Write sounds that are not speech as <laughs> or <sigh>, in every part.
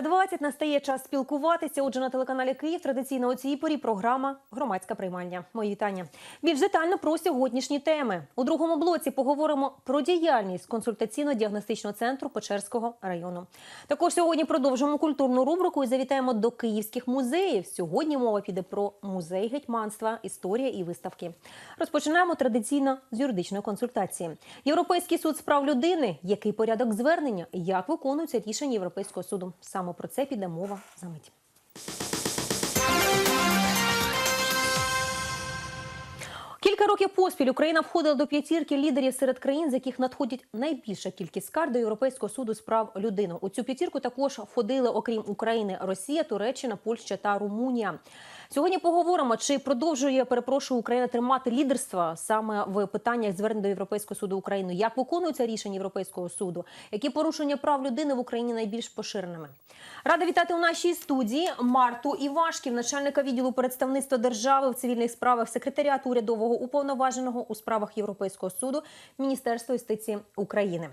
12.20 настає час спілкуватися. Отже, на телеканалі Київ традиційно у цій порі програма Громадська приймальня. Мої вітання. Більш детально про сьогоднішні теми. У другому блоці поговоримо про діяльність консультаційно-діагностичного центру Печерського району. Також сьогодні продовжимо культурну рубрику і завітаємо до київських музеїв. Сьогодні мова піде про музей гетьманства, історія і виставки. Розпочинаємо традиційно з юридичної консультації. Європейський суд з прав людини. Який порядок звернення? Як виконуються рішення Європейського суду? Саме про це піде мова за мить. Кілька років поспіль Україна входила до п'ятірки лідерів серед країн, з яких надходить найбільша кількість скарг до Європейського суду з прав людини. У цю п'ятірку також входили, окрім України, Росія, Туреччина, Польща та Румунія. Сьогодні поговоримо, чи продовжує перепрошую Україна тримати лідерство саме в питаннях звернень до Європейського суду України. Як виконуються рішення Європейського суду? Які порушення прав людини в Україні найбільш поширеними? Рада вітати у нашій студії Марту Івашків, начальника відділу представництва держави в цивільних справах, секретаріату урядового уповноваженого у справах Європейського суду Міністерства юстиції України.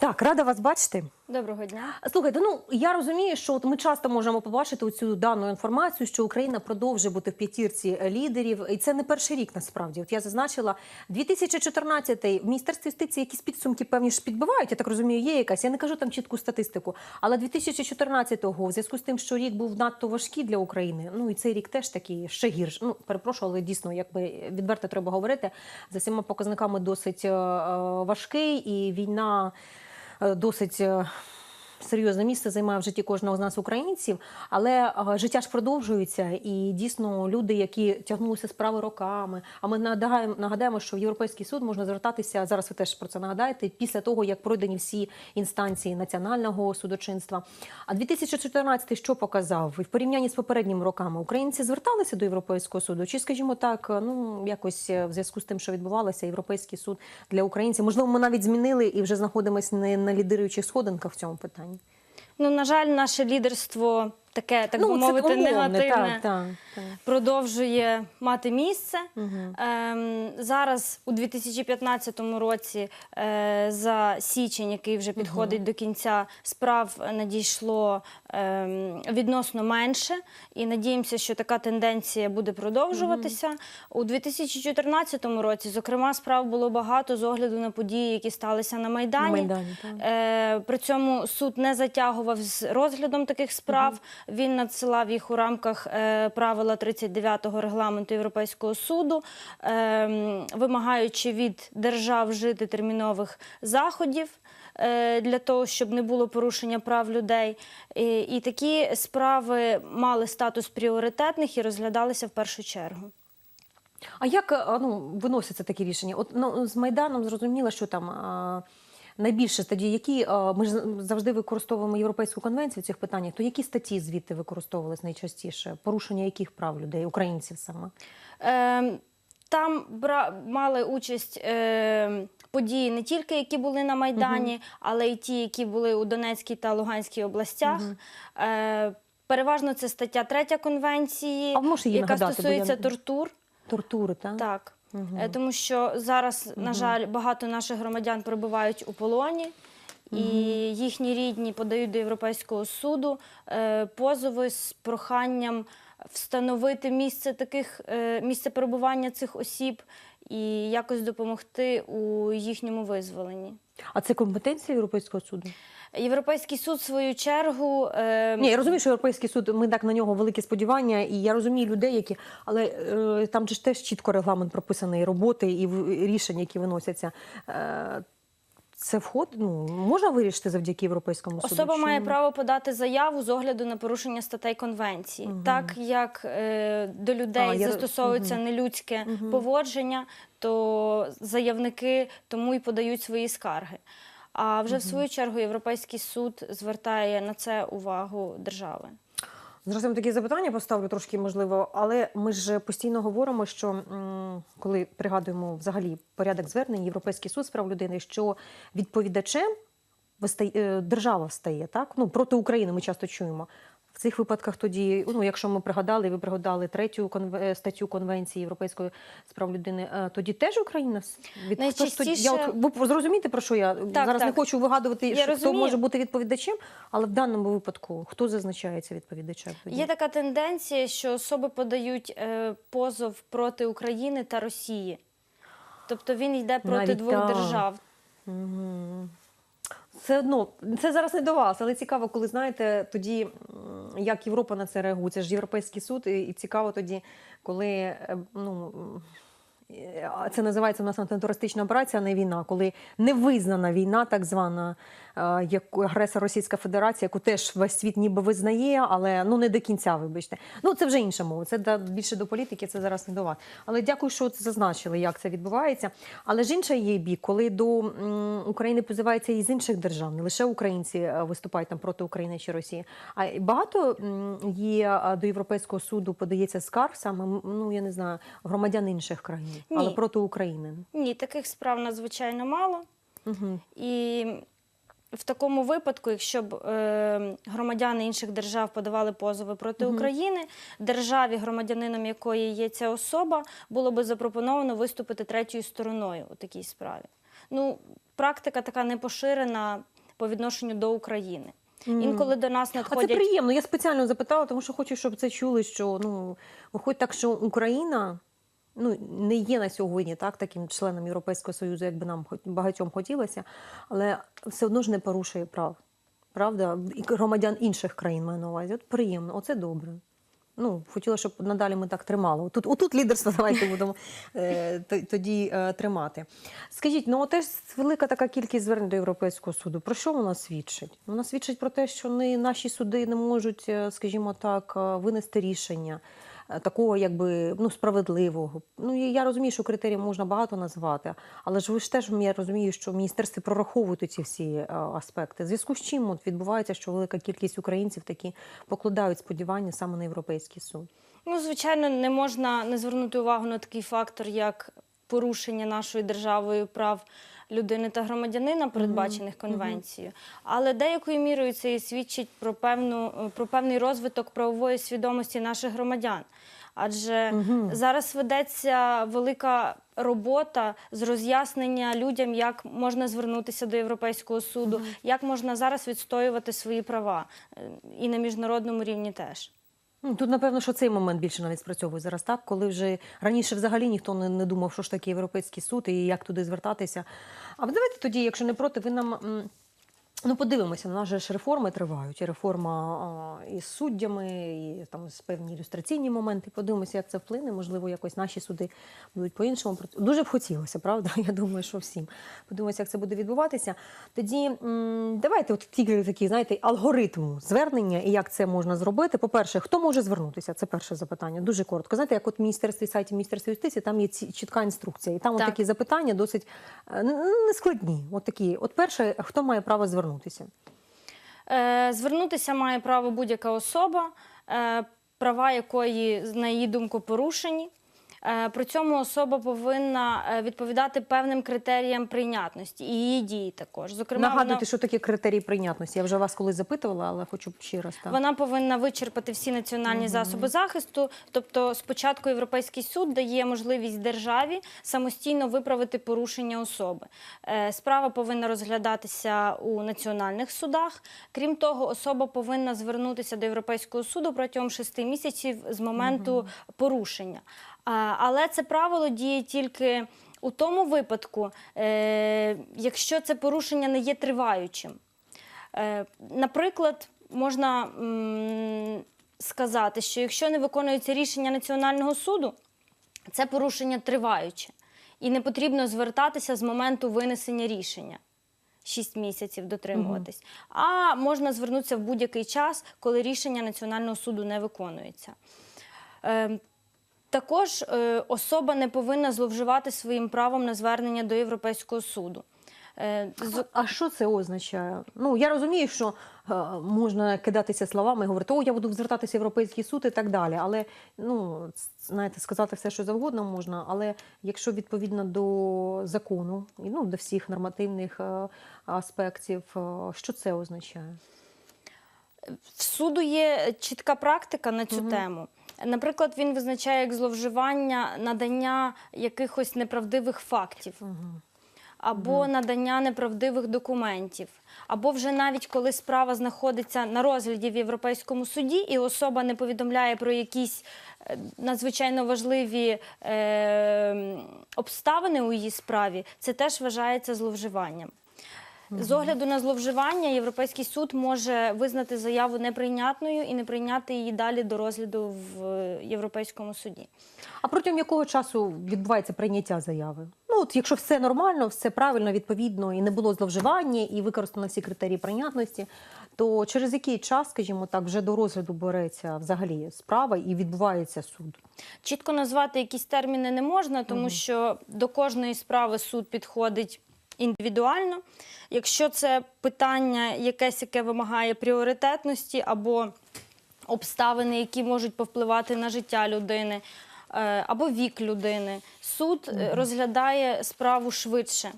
Так, рада вас бачити. Доброго дня. Слухайте, ну я розумію, що от ми часто можемо побачити цю дану інформацію, що Україна продовжує бути в п'ятірці лідерів, і це не перший рік насправді. От я зазначила 2014 в міністерстві юстиції якісь підсумки певні ж підбивають. Я так розумію, є якась. Я не кажу там чітку статистику. Але 2014-го, в зв'язку з тим, що рік був надто важкий для України. Ну і цей рік теж такий ще гірш. Ну перепрошую, але дійсно, якби відверто треба говорити за всіма показниками досить е, е, важкий, і війна е, досить. Е, серйозне місце займає в житті кожного з нас українців, але е, життя ж продовжується, і дійсно люди, які тягнулися справи роками. А ми нагадаємо, нагадаємо, що в європейський суд можна звертатися зараз. Ви теж про це нагадаєте після того, як пройдені всі інстанції національного судочинства. А 2014 що показав в порівнянні з попередніми роками? Українці зверталися до європейського суду, чи скажімо так, ну якось в зв'язку з тим, що відбувалося, європейський суд для українців. Можливо, ми навіть змінили і вже знаходимося не на лідируючих сходинках в цьому питанні. Ну, на жаль, наше лідерство таке, так би це мовити, умовне, негативне. Так, так, так. Продовжує мати місце. Ем, зараз, у 2015 році, е, за січень, який вже підходить до кінця, справ надійшло ем, відносно менше. І надіємося, що така тенденція буде продовжуватися. У 2014 році, зокрема, справ було багато з огляду на події, які сталися на Майдані. На Майдані, так. Е, При цьому суд не затягував з розглядом таких справ. Він надсилав їх у рамках е, правила 39-го регламенту Європейського суду, е, вимагаючи від держав вжити термінових заходів. е, Для того щоб не було порушення прав людей, і такі справи мали статус пріоритетних і розглядалися в першу чергу. А як ну, виносяться такі рішення? От ну, з Майданом зрозуміло, що там а, найбільше тоді, які ми ж завжди використовуємо Європейську конвенцію в цих питаннях, то які статті звідти використовувались найчастіше? Порушення яких прав людей, українців саме? Е, Там бра... мали участь е, події не тільки які були на Майдані, але й ті, які були у Донецькій та Луганській областях. Е, переважно це стаття 3 конвенції, А яка нагадати, бо я стосується тортур. Тортури, так? Так. Е, Тому що зараз, на жаль, багато наших громадян перебувають у полоні. І їхні рідні подають до Європейського суду е, позови з проханням встановити місце таких е, місце перебування цих осіб і якось допомогти у їхньому визволенні. А це компетенція Європейського суду? Європейський суд, в свою чергу, е, Ні, я розумію, що Європейський суд, ми так на нього великі сподівання, і я розумію людей, які. Але е, там же ж теж чітко регламент прописаний роботи і в- рішення, які виносяться. Е, це вход, ну, можна вирішити завдяки Європейському суду? Особа має право подати заяву з огляду на порушення статей конвенції, так як е, до людей А, я- застосовується нелюдське поводження, то заявники тому й подають свої скарги. А вже в свою чергу Європейський суд звертає на це увагу держави. Зараз я такі запитання поставлю трошки, можливо, але ми ж постійно говоримо, що м, коли пригадуємо взагалі порядок звернень, Європейський суд з прав людини, що відповідачем вистає- е, держава стає, так? Ну, проти України ми часто чуємо. Цих випадках тоді, ну якщо ми пригадали, ви пригадали третю конве- статтю Конвенції Європейської з прав людини, е, тоді теж Україна тоді? Я от, ви зрозумієте про що я зараз не хочу вигадувати, Я що, хто розумію. може бути відповідачем, але в даному випадку хто зазначається відповідачем? Тоді? Є така тенденція, що особи подають е, позов проти України та Росії. Тобто він йде проти Навіть двох так. держав. Мгм. Все одно, це зараз не до вас, але цікаво, коли знаєте, тоді як Європа на це реагує. Це ж Європейський суд, і, і цікаво тоді, коли е, ну. е, Це називається у нас антитерористична операція, а не війна, коли не визнана війна, так звана, е, як агресор Російська Федерація, яку теж весь світ ніби визнає, але ну не до кінця, вибачте. Ну це вже інша мова. Це да, більше до політики, це зараз не до вас. Але дякую, що це зазначили, як це відбувається. Але ж інша є бік, коли до м, України позиваються і з інших держав, не лише українці е, виступають там проти України чи Росії. А багато є е, до Європейського суду подається скарг саме ну я не знаю громадян інших країн, але проти України. Ні, таких справ надзвичайно мало. Угу. І в такому випадку, якщо б е, громадяни інших держав подавали позови проти Мгм. України, державі, громадянином якої є ця особа, було би запропоновано виступити третьою стороною у такій справі. Ну, практика така не поширена по відношенню до України. Інколи до нас А це приємно. Я спеціально запитала, тому що хочу, щоб це чули, що ну виходить так, що Україна ну не є на сьогодні так таким членом Європейського союзу, як би нам багатьом хотілося, але все одно ж не порушує прав. Правда, і громадян інших країн маю на увазі. От приємно, оце добре. Ну, хотіла, щоб надалі ми так тримали. Тут, отут лідерство <laughs> давайте будемо е, тоді е, тримати. Скажіть, ну теж велика така кількість звернень до Європейського суду. Про що вона свідчить? Вона свідчить про те, що не, наші суди не можуть, е, скажімо так, винести рішення такого, якби ну, справедливого. Ну, і я розумію, що критерії можна багато назвати, але ж ви ж теж я розумію, що в міністерстві прораховують ці всі е, аспекти. В зв'язку з чим от відбувається, що велика кількість українців такі покладають сподівання саме на європейський суд. Ну, звичайно, не можна не звернути увагу на такий фактор, як порушення нашою державою прав людини та громадянина, передбачених конвенцією. Але деякою мірою це і свідчить про певну про певний розвиток правової свідомості наших громадян. Адже зараз ведеться велика робота з роз'яснення людям, як можна звернутися до Європейського суду, як можна зараз відстоювати свої права Е, і на міжнародному рівні теж. Ну, Тут, напевно, що цей момент більше навіть спрацьовує зараз, так? Коли вже раніше взагалі ніхто не, не думав, що ж таке Європейський суд і як туди звертатися. А давайте тоді, якщо не проти, ви нам. Ну, подивимося, у нас же ж реформи тривають. І реформа а, і з суддями, і там з певні ілюстраційні моменти. Подивимося, як це вплине. Можливо, якось наші суди будуть по-іншому. Дуже б хотілося, правда? <laughs> Я думаю, що всім. Подивимося, як це буде відбуватися. Тоді давайте от тільки такий, знаєте, алгоритм звернення і як це можна зробити. По-перше, хто може звернутися? Це перше запитання. Дуже коротко. Знаєте, як от в міністерстві сайті Міністерства юстиції, там є ці- чітка інструкція. І там от такі запитання досить е, н- нескладні. От такі. От перше, хто має право звернутися? Е, Звернутися має право будь-яка особа, е, права якої, на її думку, порушені. Е, При цьому особа повинна е, відповідати певним критеріям прийнятності і її дії також. Зокрема, Нагадуйте, вона, що таке критерії прийнятності. Я вже вас колись запитувала, але хочу ще раз. Так. вона повинна вичерпати всі національні засоби захисту. Тобто, спочатку Європейський суд дає можливість державі самостійно виправити порушення особи. Е, Справа повинна розглядатися у національних судах. Крім того, особа повинна звернутися до Європейського суду протягом шести місяців з моменту порушення. Але це правило діє тільки у тому випадку, е, якщо це порушення не є триваючим. Е, Наприклад, можна сказати, що якщо не виконується рішення Національного суду, це порушення триваюче. І не потрібно звертатися з моменту винесення рішення. 6 місяців дотримуватись. А можна звернутися в будь-який час, коли рішення Національного суду не виконується. Е, також е, особа не повинна зловживати своїм правом на звернення до Європейського суду. Е, А що це означає? Ну я розумію, що е, можна кидатися словами і говорити, о, я буду звертатися в Європейський суд і так далі. Але ну знаєте, сказати все, що завгодно можна. Але якщо відповідно до закону і ну до всіх нормативних аспектів, що це означає? В суду є чітка практика на цю тему. Наприклад, він визначає як зловживання надання якихось неправдивих фактів. Або надання неправдивих документів, або вже навіть коли справа знаходиться на розгляді в Європейському суді, і особа не повідомляє про якісь е, надзвичайно важливі е, обставини у її справі, це теж вважається зловживанням. З огляду на зловживання Європейський суд може визнати заяву неприйнятною і не прийняти її далі до розгляду в е, Європейському суді. А протягом якого часу відбувається прийняття заяви? Ну, от якщо все нормально, все правильно, відповідно, і не було зловживання, і використано всі критерії прийнятності, то через який час, скажімо так, вже до розгляду береться взагалі справа і відбувається суд? Чітко назвати якісь терміни не можна, тому що до кожної справи суд підходить індивідуально. Якщо це питання якесь, яке вимагає пріоритетності або обставини, які можуть повпливати на життя людини, е, або вік людини, суд е, розглядає справу швидше.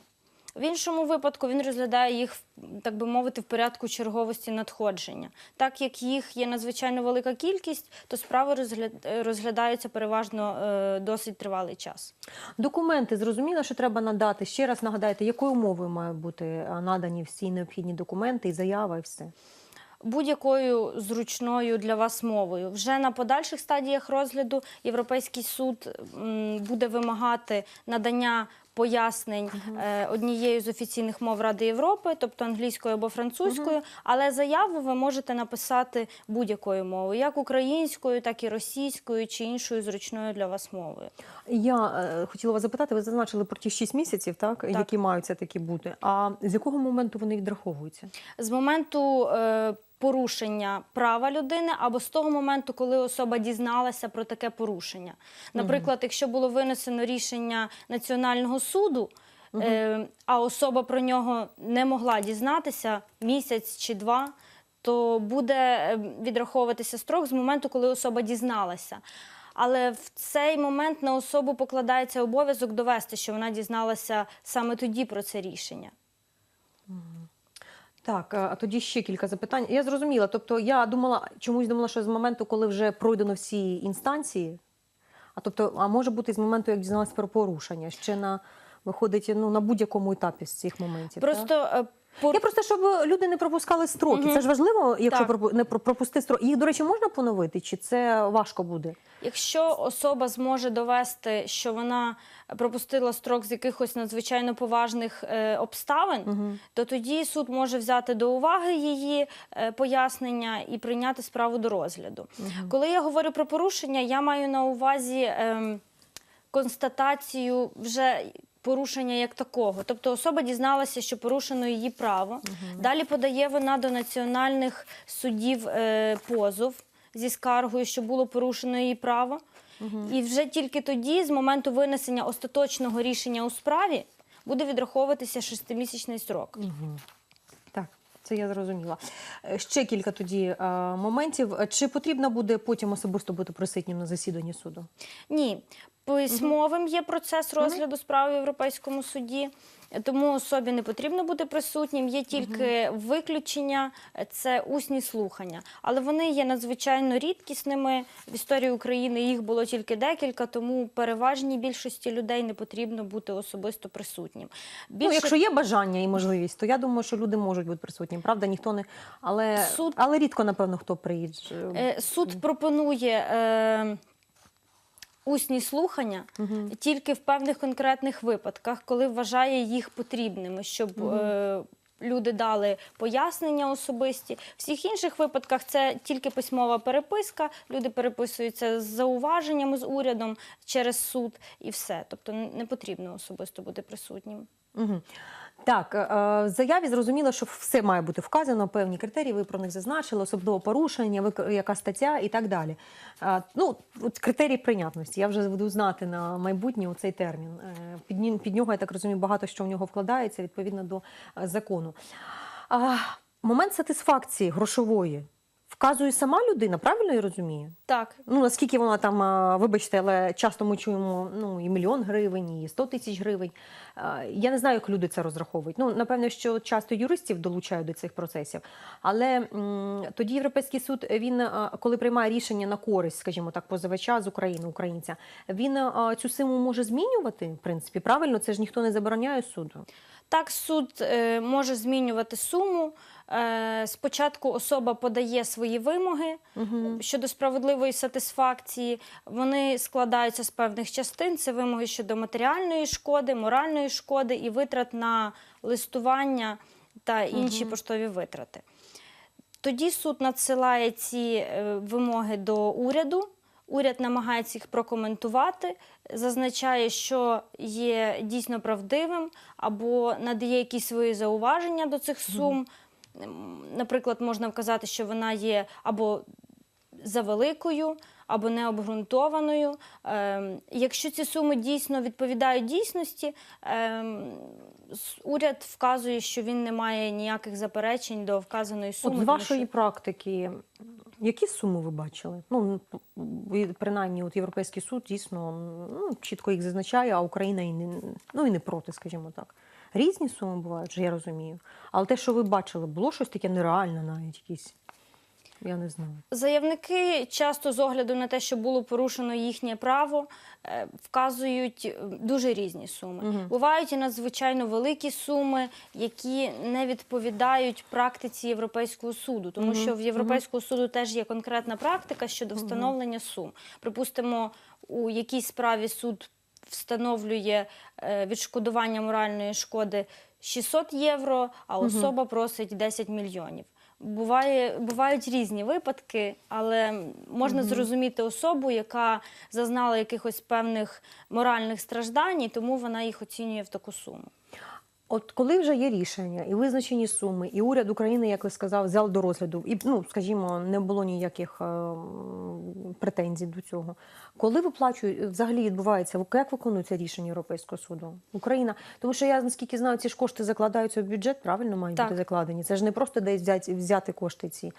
В іншому випадку він розглядає їх, так би мовити, в порядку черговості надходження. Так як їх є надзвичайно велика кількість, то справи е, розглядаються переважно е, досить тривалий час. Документи зрозуміло, що треба надати. Ще раз нагадайте, якою мовою мають бути надані всі необхідні документи і заява, і все. Будь-якою зручною для вас мовою. Вже на подальших стадіях розгляду Європейський суд буде вимагати надання пояснень е, однією з офіційних мов Ради Європи, тобто англійською або французькою, але заяву ви можете написати будь-якою мовою, як українською, так і російською чи іншою зручною для вас мовою. Я е, хотіла вас запитати, ви зазначили про ті 6 місяців, так, які мають все таки бути. А з якого моменту вони відраховуються? З моменту е, порушення права людини або з того моменту, коли особа дізналася про таке порушення. Наприклад, якщо було винесено рішення Національного суду, е, а особа про нього не могла дізнатися місяць чи два. То буде е, відраховуватися строк з моменту, коли особа дізналася. Але в цей момент на особу покладається обов'язок довести, що вона дізналася саме тоді про це рішення. Так, а тоді ще кілька запитань. Я зрозуміла. Тобто, я думала, чомусь думала, що з моменту, коли вже пройдено всі інстанції, а тобто, а може бути з моменту, як дізналася про порушення, ще на виходить ну на будь-якому етапі з цих моментів. Просто е, пор- Я просто щоб люди не пропускали строки. Мгм. Це ж важливо, якщо Так. не про- пропустити строки. Їх, до речі, можна поновити, чи це важко буде? Якщо особа зможе довести, що вона пропустила строк з якихось надзвичайно поважних е, обставин, то тоді суд може взяти до уваги її е, пояснення і прийняти справу до розгляду. Коли я говорю про порушення, я маю на увазі ем, констатацію вже. Порушення як такого, тобто особа дізналася, що порушено її право. Далі подає вона до національних судів е, позов зі скаргою, що було порушено її право. І вже тільки тоді, з моменту винесення остаточного рішення у справі, буде відраховуватися шестимісячний срок. Так, це я зрозуміла. Е, Ще кілька тоді е, моментів. Чи потрібно буде потім особисто бути присутнім на засіданні суду? Ні, письмовим є процес розгляду справи в Європейському суді. Тому особі не потрібно бути присутнім. Є тільки виключення, це усні слухання. Але вони є надзвичайно рідкісними. В історії України їх було тільки декілька, тому переважній більшості людей не потрібно бути особисто присутнім. Ну, якщо є бажання і можливість, то я думаю, що люди можуть бути присутні. Правда, ніхто не але, Суд- але рідко, напевно, хто приїде. Суд пропонує е, усні слухання тільки в певних конкретних випадках, коли вважає їх потрібними, щоб е, люди дали пояснення особисті. В всіх інших випадках це тільки письмова переписка. Люди переписуються з зауваженнями з урядом через суд і все. Тобто не потрібно особисто бути присутнім. Угу. Так, е, в заяві зрозуміло, що все має бути вказано, певні критерії, ви про них зазначили, особливо порушення, яка стаття і так далі. Е, Ну, критерії прийнятності. Я вже буду знати на майбутнє цей термін. Е, Під, нього, я так розумію, багато що в нього вкладається відповідно до е, закону. Момент сатисфакції грошової. Вказує сама людина, правильно я розумію? Так, Ну, наскільки вона там, вибачте, але часто ми чуємо ну, і мільйон гривень, і 100 тисяч гривень. Я не знаю, як люди це розраховують. Ну, напевно, що часто юристів долучають до цих процесів. Але тоді Європейський суд, він, коли приймає рішення на користь, скажімо так, позивача з України, українця, він цю суму може змінювати, в принципі, правильно? Це ж ніхто не забороняє суду. Так, суд е, може змінювати суму. Е, спочатку особа подає свої вимоги щодо справедливої сатисфакції. Вони складаються з певних частин. Це вимоги щодо матеріальної шкоди, моральної шкоди і витрат на листування та інші поштові витрати. Тоді суд надсилає ці е, вимоги до уряду. Уряд намагається їх прокоментувати, зазначає, що є дійсно правдивим, або надає якісь свої зауваження до цих сум. Наприклад, можна вказати, що вона є або завеликою, або необґрунтованою. Ем, Якщо ці суми дійсно відповідають дійсності, ем, уряд вказує, що він не має ніяких заперечень до вказаної суми. От з вашої що- практики, які суми ви бачили? Ну, принаймні, от Європейський суд дійсно ну, чітко їх зазначає, а Україна і не, ну, і не проти, скажімо так. Різні суми бувають, я розумію. Але те, що ви бачили, було щось таке нереальне навіть якісь. Я не знаю. Заявники часто з огляду на те, що було порушено їхнє право, е, вказують дуже різні суми. Мгм. Бувають і надзвичайно великі суми, які не відповідають практиці Європейського суду, тому Мгм. що в Європейського суду теж є конкретна практика щодо встановлення сум. Припустимо, у якійсь справі суд встановлює е, відшкодування моральної шкоди 600 євро, а особа просить 10 мільйонів. Буває, бувають різні випадки, але можна зрозуміти особу, яка зазнала якихось певних моральних страждань, і тому вона їх оцінює в таку суму. От коли вже є рішення і визначені суми, і уряд України, як ви сказав, взяв до розгляду, і ну скажімо, не було ніяких е, претензій до цього. Коли виплачують, взагалі відбувається, як виконується рішення Європейського суду? Україна, тому що я наскільки знаю, ці ж кошти закладаються в бюджет, правильно мають Так. бути закладені. Це ж не просто десь взяти, взяти кошти ці.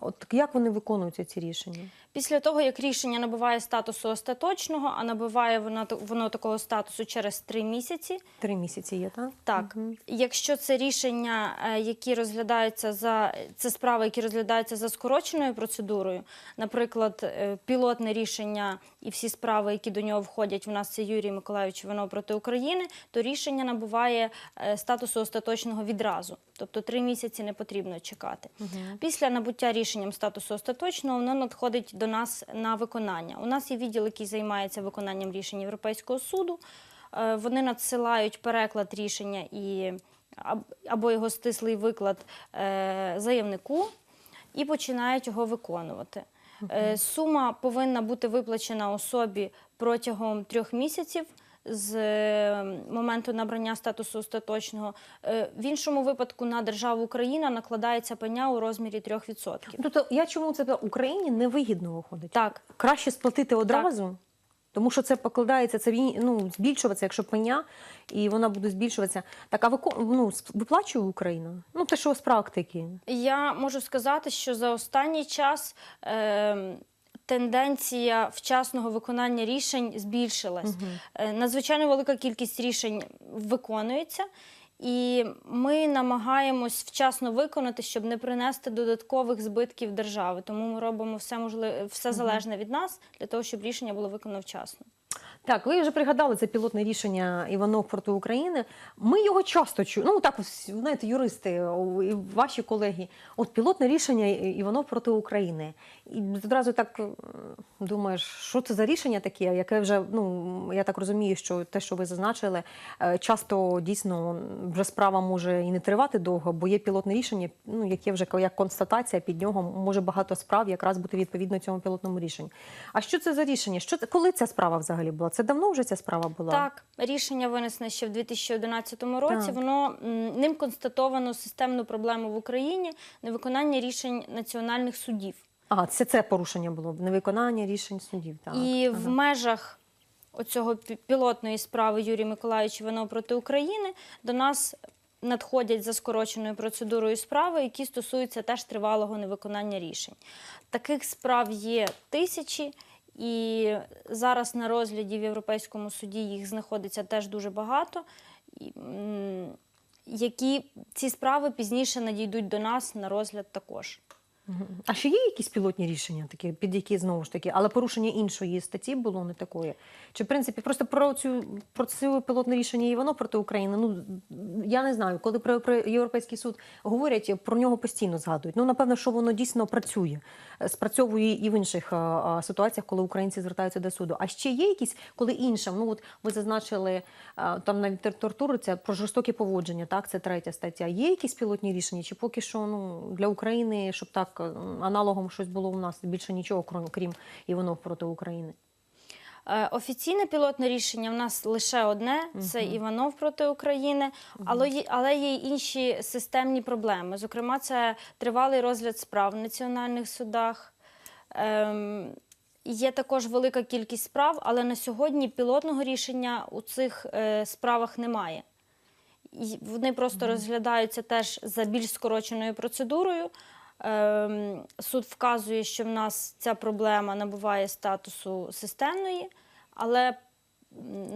От як вони виконуються ці рішення? Після того, як рішення набуває статусу остаточного, а набуває воно, воно такого статусу через три місяці, Три місяці є, так? Так, якщо це рішення, е, які розглядаються за це справи, які розглядаються за скороченою процедурою, наприклад, е, пілотне рішення і всі справи, які до нього входять, у нас це Юрій Миколайович Іванов проти України, то рішення набуває е, статусу остаточного відразу, тобто три місяці не потрібно чекати. Після набуття рішенням статусу остаточного воно надходить до нас на виконання. У нас є відділ, який займається виконанням рішень Європейського суду. Е, Вони надсилають переклад рішення і або його стислий виклад е, заявнику і починають його виконувати. Е, Сума повинна бути виплачена особі протягом трьох місяців. З е, моменту набрання статусу остаточного Е, в іншому випадку на державу Україна накладається пеня у розмірі 3%. Тобто я чому це? Україні невигідно виходить. Так, краще сплатити одразу, тому що це покладається, це ну, збільшуватися, якщо пеня, і вона буде збільшуватися. Так, а вико- ну, виплачує Україна? Ну, те, що з практики. Я можу сказати, що за останній час е, тенденція вчасного виконання рішень збільшилась. Угу. надзвичайно велика кількість рішень виконується. І ми намагаємось вчасно виконати, щоб не принести додаткових збитків держави. Тому ми робимо все можливе, все залежне від нас для того, щоб рішення було виконано вчасно. Так, ви вже пригадали це пілотне рішення Іванов проти України. Ми його часто чуємо. Ну так, знаєте, юристи ваші колеги. От пілотне рішення Іванов проти України. І одразу так думаєш, що це за рішення таке, яке вже, ну я так розумію, що те, що ви зазначили, е, часто дійсно вже справа може і не тривати довго, бо є пілотне рішення, ну яке вже як констатація під нього може багато справ якраз бути відповідно цьому пілотному рішенню. А що це за рішення? Що коли ця справа взагалі була? Це давно вже ця справа була? Так, рішення винесене ще в 2011 році. Так. Воно ним констатовано системну проблему в Україні невиконання рішень національних судів. А, це це порушення було невиконання рішень судів. Так. І ага. в межах оцього пі- пілотної справи Юрій Миколаївич Іванов проти України до нас надходять за скороченою процедурою справи, які стосуються теж тривалого невиконання рішень. Таких справ є тисячі, і зараз на розгляді в Європейському суді їх знаходиться теж дуже багато. Які ці справи пізніше надійдуть до нас на розгляд також. А ще є якісь пілотні рішення, такі, під які знову ж таки, але порушення іншої статті було не такої? Чи в принципі просто про цю про це пілотне рішення і воно проти України? Ну я не знаю, коли про, про європейський суд говорять, про нього постійно згадують. Ну напевно, що воно дійсно працює, Е, спрацьовує і в інших а, а, ситуаціях, коли українці звертаються до суду. А ще є якісь, коли іншим, ну от ви зазначили а, там навіть тор- тортури, це про жорстокі поводження, так це третя стаття. Є якісь пілотні рішення? Чи поки що ну для України, щоб так м, аналогом щось було у нас більше нічого, крім крім Іванов проти України? Е, Офіційне пілотне рішення в нас лише одне: це Іванов проти України, але є, але є й інші системні проблеми. Зокрема, це тривалий розгляд справ в національних судах. Ем, Є також велика кількість справ, але на сьогодні пілотного рішення у цих е, справах немає. Вони просто розглядаються теж за більш скороченою процедурою. Ем, Суд вказує, що в нас ця проблема набуває статусу системної, але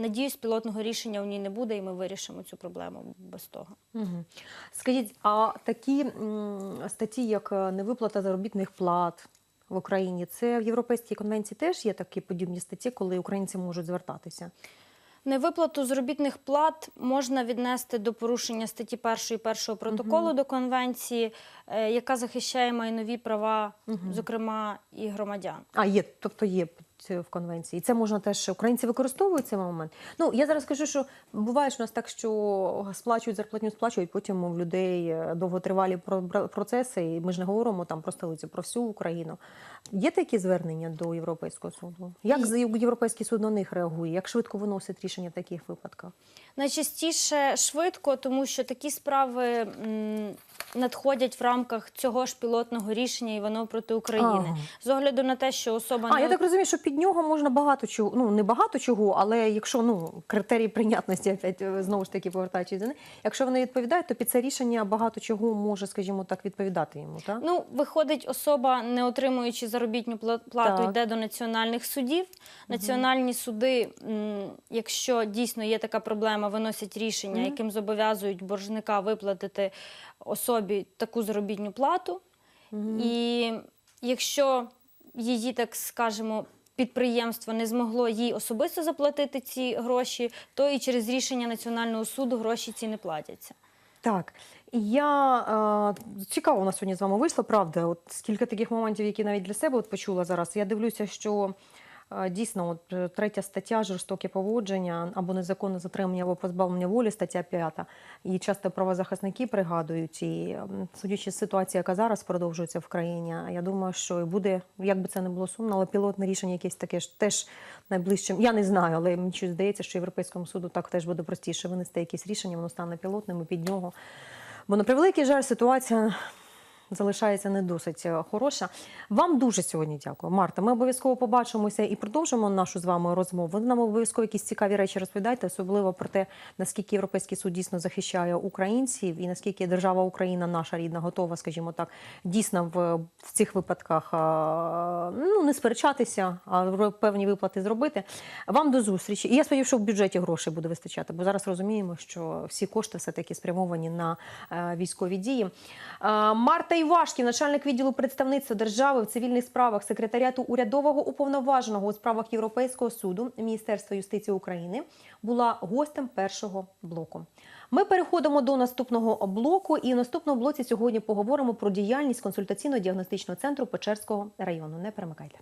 надіюсь, пілотного рішення у ній не буде, і ми вирішимо цю проблему без того. Угу. Скажіть, а такі статті, як е, невиплата заробітних плат в Україні, це в Європейській конвенції теж є такі подібні статті, коли українці можуть звертатися? Невиплату заробітних плат можна віднести до порушення статті 1 першого протоколу до конвенції, е, яка захищає майнові права, зокрема і громадян. А, є, тобто є в конвенції. І це можна теж українці використовують цей момент. Ну я зараз скажу, що буває ж у нас так, що сплачують зарплатню, сплачують, потім в людей е, довготривалі процеси, і ми ж не говоримо там про столицю, про всю Україну. Є такі звернення до Європейського суду? Як Європейський суд на них реагує? Як швидко виносить рішення в таких випадках? Найчастіше швидко, тому що такі справи м, надходять в рамках цього ж пілотного рішення і воно проти України. Ага. З огляду на те, що особа А не я так розумію, що під нього можна багато чого, ну не багато чого, але якщо ну критерії прийнятності, опять е, знову ж таки повертаючись до них, якщо вони відповідають, то під це рішення багато чого може, скажімо так, відповідати йому. Так? Ну, виходить, особа, не отримуючи заробітну плату, Так. йде до національних судів. Національні суди, якщо дійсно є така проблема, виносять рішення, яким зобов'язують боржника виплатити особі таку заробітну плату. І якщо її, так скажемо, підприємство не змогло їй особисто заплатити ці гроші, то і через рішення Національного суду гроші ці не платяться. Так. Я е, цікаво у нас сьогодні з вами вийшло, правда. От скільки таких моментів, які навіть для себе от почула зараз. Я дивлюся, що дійсно от, е, третя стаття жорстоке поводження або незаконне затримання або позбавлення волі, стаття 5. І часто правозахисники пригадують. І судячи з ситуації, яка зараз продовжується в країні, я думаю, що буде, як би це не було сумно, але пілотне рішення якесь таке ж теж найближчим. Я не знаю, але мені щось здається, що Європейському суду так теж буде простіше винести якесь рішення, воно стане пілотним і під нього. Бо на превеликий жаль, ситуація залишається не досить е, хороша. Вам дуже сьогодні дякую, Марта. Ми обов'язково побачимося і продовжимо нашу з вами розмову. Ви нам обов'язково якісь цікаві речі розповідайте, особливо про те, наскільки європейський суд дійсно захищає українців і наскільки держава Україна, наша рідна, готова, скажімо так, дійсно в, в цих випадках ну не сперечатися, а певні виплати зробити. Вам до зустрічі. І я сподіваюся, що в бюджеті грошей буде вистачати, бо зараз розуміємо, що всі кошти все таки спрямовані на е, військові дії. Е, Марта Івашків, начальник відділу представництва держави в цивільних справах секретаріату урядового уповноваженого у справах Європейського суду Міністерства юстиції України, була гостем першого блоку. Ми переходимо до наступного блоку, і в наступному блоці сьогодні поговоримо про діяльність консультаційно-діагностичного центру Печерського району. Не перемикайте.